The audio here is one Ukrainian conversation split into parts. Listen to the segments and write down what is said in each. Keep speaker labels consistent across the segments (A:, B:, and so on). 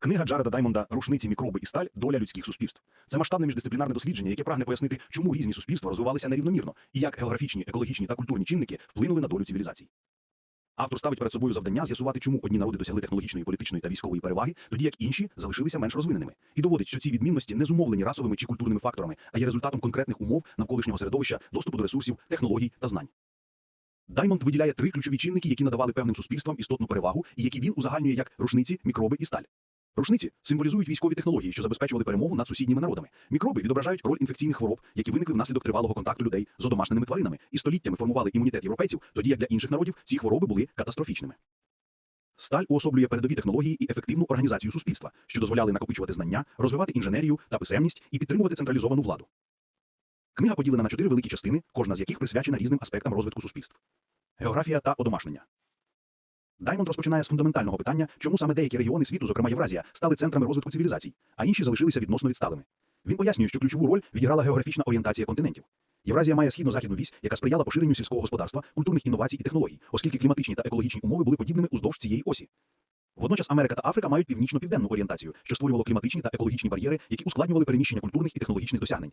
A: Книга Джареда Даймонда Рушниці, мікроби і сталь доля людських суспільств. Це масштабне міждисциплінарне дослідження, яке прагне пояснити, чому різні суспільства розвивалися нерівномірно і як географічні, екологічні та культурні чинники вплинули на долю цивілізацій. Автор ставить перед собою завдання з'ясувати, чому одні народи досягли технологічної, політичної та військової переваги, тоді як інші залишилися менш розвиненими, і доводить, що ці відмінності не зумовлені расовими чи культурними факторами, а є результатом конкретних умов навколишнього середовища, доступу до ресурсів, технологій та знань. Даймонд виділяє три ключові чинники, які надавали певним суспільствам істотну перевагу, і які він узагальнює як рушниці, мікроби і сталь. Рушниці символізують військові технології, що забезпечували перемогу над сусідніми народами. Мікроби відображають роль інфекційних хвороб, які виникли внаслідок тривалого контакту людей з одомашненими тваринами і століттями формували імунітет європейців, тоді як для інших народів ці хвороби були катастрофічними. Сталь уособлює передові технології і ефективну організацію суспільства, що дозволяли накопичувати знання, розвивати інженерію та писемність і підтримувати централізовану владу. Книга поділена на чотири великі частини, кожна з яких присвячена різним аспектам розвитку суспільств. Географія та одомашнення. Даймонд розпочинає з фундаментального питання, чому саме деякі регіони світу, зокрема Євразія, стали центрами розвитку цивілізацій, а інші залишилися відносно відсталими. Він пояснює, що ключову роль відіграла географічна орієнтація континентів. Євразія має східно-західну вісь, яка сприяла поширенню сільського господарства, культурних інновацій і технологій, оскільки кліматичні та екологічні умови були подібними уздовж цієї осі. Водночас Америка та Африка мають північно-південну орієнтацію, що створювало кліматичні та екологічні бар'єри, які ускладнювали переміщення культурних і технологічних досягнень.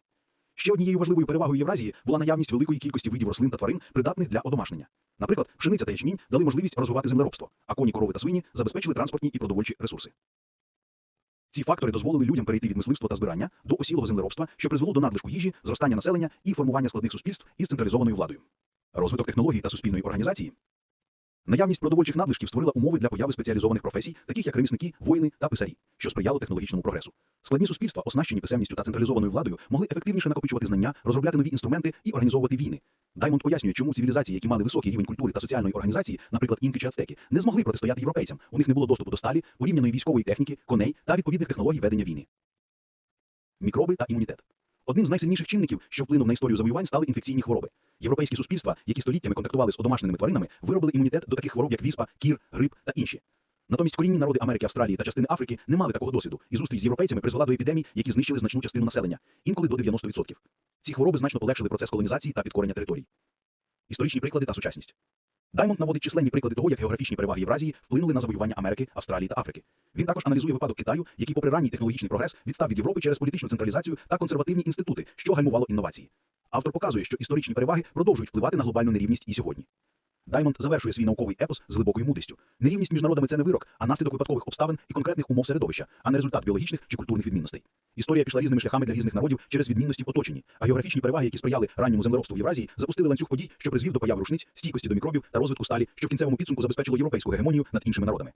A: Ще однією важливою перевагою Євразії була наявність великої кількості видів рослин та тварин, придатних для одомашнення. Наприклад, пшениця та ячмінь дали можливість розвивати землеробство, а коні, корови та свині забезпечили транспортні і продовольчі ресурси. Ці фактори дозволили людям перейти від мисливства та збирання до осілого землеробства, що призвело до надлишку їжі, зростання населення і формування складних суспільств із централізованою владою. Розвиток технологій та суспільної організації. Наявність продовольчих надлишків створила умови для появи спеціалізованих професій, таких як ремісники, воїни та писарі, що сприяло технологічному прогресу. Складні суспільства, оснащені писемністю та централізованою владою, могли ефективніше накопичувати знання, розробляти нові інструменти і організовувати війни. Даймонд пояснює, чому цивілізації, які мали високий рівень культури та соціальної організації, наприклад, інки чи ацтеки, не змогли протистояти європейцям. У них не було доступу до сталі, порівняної військової техніки, коней та відповідних технологій ведення війни. Мікроби та імунітет. Одним з найсильніших чинників, що вплинув на історію завоювань, стали інфекційні хвороби. Європейські суспільства, які століттями контактували з одомашненими тваринами, виробили імунітет до таких хвороб, як віспа, кір, грип та інші. Натомість корінні народи Америки, Австралії та частини Африки не мали такого досвіду, і зустріч з європейцями призвела до епідемій, які знищили значну частину населення, інколи до 90%. Ці хвороби значно полегшили процес колонізації та підкорення територій. Історичні приклади та сучасність. Даймонд наводить численні приклади того, як географічні переваги Євразії вплинули на завоювання Америки, Австралії та Африки. Він також аналізує випадок Китаю, який, попри ранній технологічний прогрес, відстав від Європи через політичну централізацію та консервативні інститути, що гальмувало інновації. Автор показує, що історичні переваги продовжують впливати на глобальну нерівність і сьогодні. Даймонд завершує свій науковий епос з глибокою мудрістю. Нерівність між народами це не вирок, а наслідок випадкових обставин і конкретних умов середовища, а не результат біологічних чи культурних відмінностей. Історія пішла різними шляхами для різних народів через відмінності в оточенні, а географічні переваги, які сприяли ранньому землеробству в Євразії, запустили ланцюг подій, що призвів до появи рушниць, стійкості до мікробів та розвитку сталі, що в кінцевому підсумку забезпечило європейську гегемонію над іншими народами.